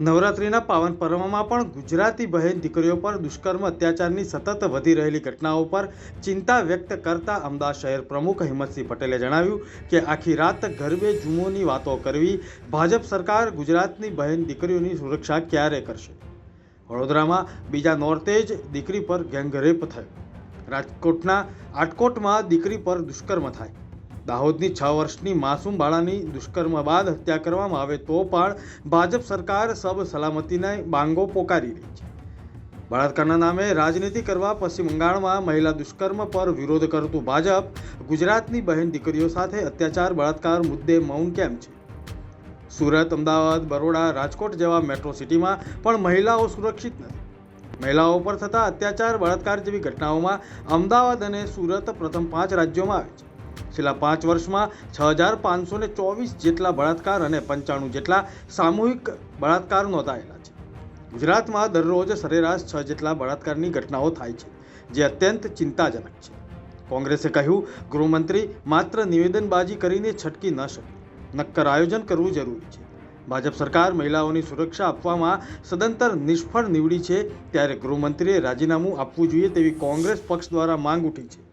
નવરાત્રિના પાવન પર્વમાં પણ ગુજરાતી બહેન દીકરીઓ પર દુષ્કર્મ, અત્યાચારની સતત વધી રહેલી ઘટનાઓ પર ચિંતા વ્યક્ત કરતા અમદાવાદ શહેર પ્રમુખ હિંમતસિંહ પટેલે જણાવ્યું કે આખી રાત ગરબે જુમોની વાતો કરવી ભાજપ સરકાર ગુજરાતની બહેન દીકરીઓની સુરક્ષા ક્યારે કરશે? વડોદરામાં બીજા નોરતે જ દીકરી પર ગેંગરેપ થયો. રાજકોટના આટકોટમાં દીકરી પર દુષ્કર્મ થાય. દાહોદની છ વર્ષની માસૂમ બાળાની દુષ્કર્મ બાદ હત્યા કરવામાં આવે તો પણ ભાજપ સરકાર સબ સલામતીને બાંગો પોકારી રહી છે. બળાત્કારના નામે રાજનીતિ કરવા પશ્ચિમ બંગાળમાં મહિલા દુષ્કર્મ પર વિરોધ કરતું ભાજપ, ગુજરાતની બહેન દીકરીઓ સાથે અત્યાચાર, બળાત્કાર મુદ્દે મૌન કેમ છે? સુરત, અમદાવાદ, બરોડા, રાજકોટ જેવા મેટ્રો સિટીમાં પણ મહિલાઓ સુરક્ષિત નથી. મહિલાઓ પર થતા અત્યાચાર, બળાત્કાર જેવી ઘટનાઓમાં અમદાવાદ અને સુરત પ્રથમ પાંચ રાજ્યોમાં આવે છે. છેલ્લા પાંચ વર્ષમાં છ હજાર પાંચસો ને ચોવીસ જેટલા બળાત્કાર અને પંચાણું જેટલા સામૂહિક બળાત્કાર નોંધાયેલા છે. ગુજરાતમાં દરરોજ સરેરાશ છ જેટલા બળાત્કારની ઘટનાઓ થાય છે, જે અત્યંત ચિંતાજનક છે. કોંગ્રેસે કહ્યું, ગૃહમંત્રી માત્ર નિવેદનબાજી કરીને છટકી ન શકે. નક્કર આયોજન કરવું જરૂરી છે. ભાજપ સરકાર મહિલાઓની સુરક્ષા આપવામાં સદંતર નિષ્ફળ નીવડી છે, ત્યારે ગૃહમંત્રીએ રાજીનામું આપવું જોઈએ તેવી કોંગ્રેસ પક્ષ દ્વારા માંગ ઉઠી છે.